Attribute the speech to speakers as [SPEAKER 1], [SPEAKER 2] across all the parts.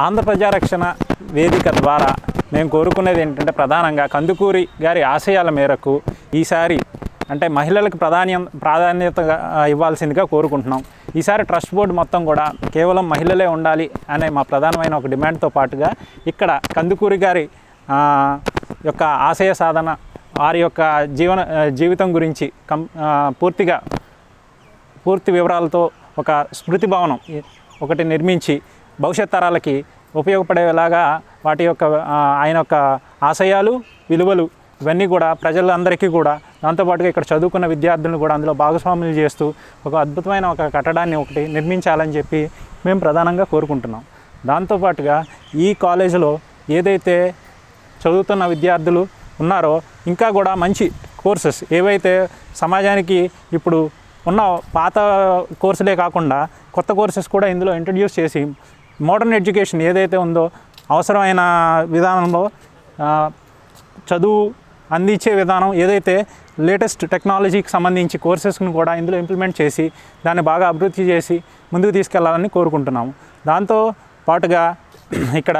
[SPEAKER 1] ఆంధ్ర ప్రజారక్షణ వేదిక ద్వారా మేము కోరుకునేది ఏంటంటే ప్రధానంగా కందుకూరి గారి ఆశయాల మేరకు ఈసారి అంటే మహిళలకు ప్రాధాన్యం ప్రాధాన్యత ఇవ్వాల్సిందిగా కోరుకుంటున్నాం. ఈసారి ట్రస్ట్ బోర్డు మొత్తం కూడా కేవలం మహిళలే ఉండాలి అనే మా ప్రధానమైన ఒక డిమాండ్తో పాటుగా ఇక్కడ కందుకూరి గారి యొక్క ఆశయ సాధన వారి యొక్క జీవన జీవితం గురించి కం పూర్తిగా పూర్తి వివరాలతో ఒక స్మృతి భవనం ఒకటి నిర్మించి భవిష్యత్ తరాలకి ఉపయోగపడేలాగా వాటి యొక్క ఆయన యొక్క ఆశయాలు విలువలు ఇవన్నీ కూడా ప్రజలందరికీ కూడా దాంతోపాటుగా ఇక్కడ చదువుకున్న విద్యార్థులను కూడా అందులో భాగస్వాములు చేస్తూ ఒక అద్భుతమైన ఒక కట్టడాన్ని ఒకటి నిర్మించాలని చెప్పి మేము ప్రధానంగా కోరుకుంటున్నాం. దాంతోపాటుగా ఈ కాలేజీలో ఏదైతే చదువుతున్న విద్యార్థులు ఉన్నారో ఇంకా కూడా మంచి కోర్సెస్ ఏవైతే సమాజానికి ఇప్పుడు ఉన్న పాత కోర్సులే కాకుండా కొత్త కోర్సెస్ కూడా ఇందులో ఇంట్రడ్యూస్ చేసి మోడర్న్ ఎడ్యుకేషన్ ఏదైతే ఉందో అవసరమైన విధానంలో చదువు అందించే విధానం ఏదైతే లేటెస్ట్ టెక్నాలజీకి సంబంధించి కోర్సెస్ను కూడా ఇందులో ఇంప్లిమెంట్ చేసి దాన్ని బాగా అభివృద్ధి చేసి ముందుకు తీసుకెళ్ళాలని కోరుకుంటున్నాము. దాంతో పాటుగా ఇక్కడ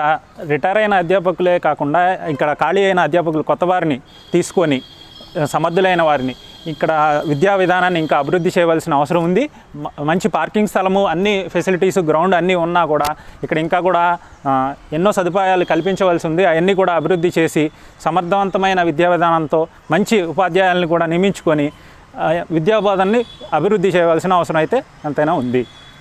[SPEAKER 1] రిటైర్ అయిన అధ్యాపకులే కాకుండా ఇక్కడ ఖాళీ అయిన అధ్యాపకులు కొత్త వారిని తీసుకొని సమర్థులైన వారిని ఇక్కడ విద్యా విధానాన్ని ఇంకా అభివృద్ధి చేయవలసిన అవసరం ఉంది. మంచి పార్కింగ్ స్థలము అన్ని ఫెసిలిటీస్ గ్రౌండ్ అన్నీ ఉన్నా కూడా ఇక్కడ ఇంకా కూడా ఎన్నో సదుపాయాలు కల్పించవలసి ఉంది. అవన్నీ కూడా అభివృద్ధి చేసి సమర్థవంతమైన విద్యా విధానంతో మంచి ఉపాధ్యాయులను కూడా నియమించుకొని విద్యాబోధనని అభివృద్ధి చేయవలసిన అవసరం అయితే ఎంతైనా ఉంది.